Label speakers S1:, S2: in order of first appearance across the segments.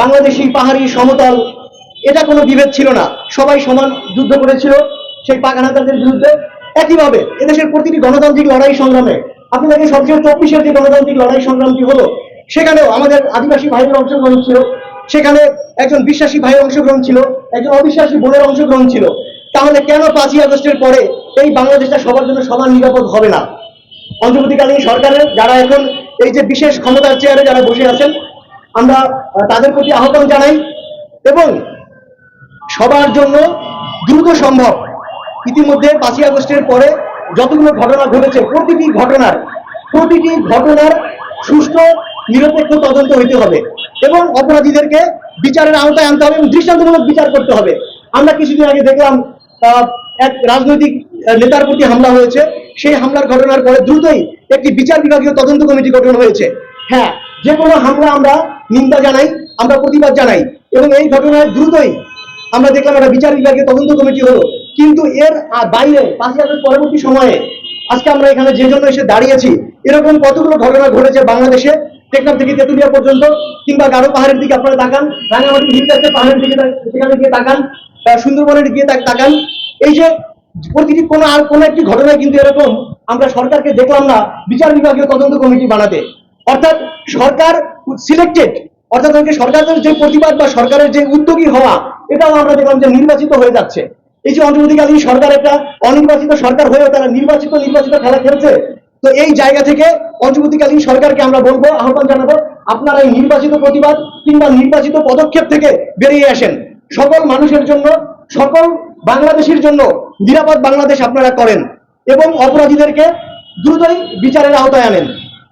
S1: বাংলাদেশি পাহাড়ি সমতল, এটা কোনো বিভেদ ছিল না। সবাই সমান যুদ্ধ করেছিল সেই পাকানাতাদের বিরুদ্ধে। একইভাবে এদেশের প্রতিটি গণতান্ত্রিক লড়াই সংগ্রামে আপনি দেখেন সবচেয়ে চব্বিশের যে গণতান্ত্রিক লড়াই সংগ্রামটি হলো, সেখানেও আমাদের আদিবাসী ভাইয়ের অংশগ্রহণ ছিল। সেখানে একজন বিশ্বাসী ভাইয়ের অংশগ্রহণ ছিল, একজন অবিশ্বাসী বোনের অংশগ্রহণ ছিল। তাহলে কেন পাঁচই আগস্টের পরে এই বাংলাদেশটা সবার জন্য সমান নিরাপদ হবে না? অন্তর্বর্তীকালীন সরকারের, যারা এখন এই যে বিশেষ ক্ষমতার চেয়ারে যারা বসে আছেন আমরা তাদের প্রতি আহ্বান জানাই এবং সবার জন্য দ্রুত সম্ভব ইতিমধ্যে পাঁচই আগস্টের পরে যতগুলো ঘটনা ঘটেছে, প্রতিটি ঘটনার প্রতিটি ঘটনার সুষ্ঠু, নিরপেক্ষ তদন্ত হইতে হবে এবং অপরাধীদেরকে বিচারের আওতায় আনতে হবে এবং দৃষ্টান্তমূলক বিচার করতে হবে। আমরা কিছুদিন আগে দেখলাম এক রাজনৈতিক নেতার প্রতি হামলা হয়েছে। সেই হামলার ঘটনার পরে দ্রুতই একটি বিচার বিভাগীয় তদন্ত কমিটি গঠন হয়েছে। হ্যাঁ যে কোনো হামলা আমরা নিন্দা জানাই, আমরা প্রতিবাদ জানাই এবং এই ঘটনায় দ্রুতই আমরা দেখলাম একটা বিচার বিভাগীয় তদন্ত কমিটি হলো। কিন্তু এর বাইরে পাঁচই আগস্ট পরবর্তী সময়ে আজকে আমরা এখানে যে জন্য এসে দাঁড়িয়েছি এরকম কতগুলো ঘটনা ঘটেছে বাংলাদেশে? টেকনাফ থেকে তেতুলিয়া পর্যন্ত কিংবা গারো পাহাড়ের দিকে আপনারা তাকান, রাঙামাটি হিল একটা পাহাড়ের দিকে সেখানে গিয়ে তাকান সুন্দরবনের গিয়ে তাকান। এই যে প্রতিটি কোনো আর কোনো একটি ঘটনায় কিন্তু এরকম আমরা সরকারকে দেখলাম না, বিচার বিভাগীয় তদন্ত কমিটি বানাতে। অর্থাৎ সরকার সিলেক্টেড অর্থাৎ সরকারের যে প্রতিবাদ বা সরকারের যে উদ্যোগী হওয়া, এটাও আমরা দেখলাম যে নির্বাচিত হয়ে যাচ্ছে। এই যে অন্তর্বর্তীকালীন সরকার একটা অনির্বাচিত সরকার হয়েও তারা নির্বাচিত নির্বাচিত খেলা খেলছে। তো এই জায়গা থেকে অন্তর্বর্তীকালীন সরকারকে আমরা বলব, আহ্বান জানাব, আপনারা এই নির্বাচিত প্রতিবাদ কিংবা নির্বাচিত পদক্ষেপ থেকে বেরিয়ে আসেন। সকল মানুষের জন্য, সকল বাংলাদেশের জন্য নিরাপদ বাংলাদেশ আপনারা করেন এবং অপরাধীদেরকে দ্রুতই বিচারের আওতায় আনেন।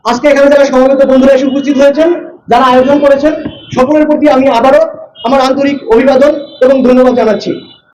S1: আজকে এখানে যারা সমবেত বন্ধুরা এসে উপস্থিত হয়েছেন, যারা আয়োজন করেছেন, সকলের প্রতি আমি আবারও আমার আন্তরিক অভিবাদন এবং ধন্যবাদ জানাচ্ছি।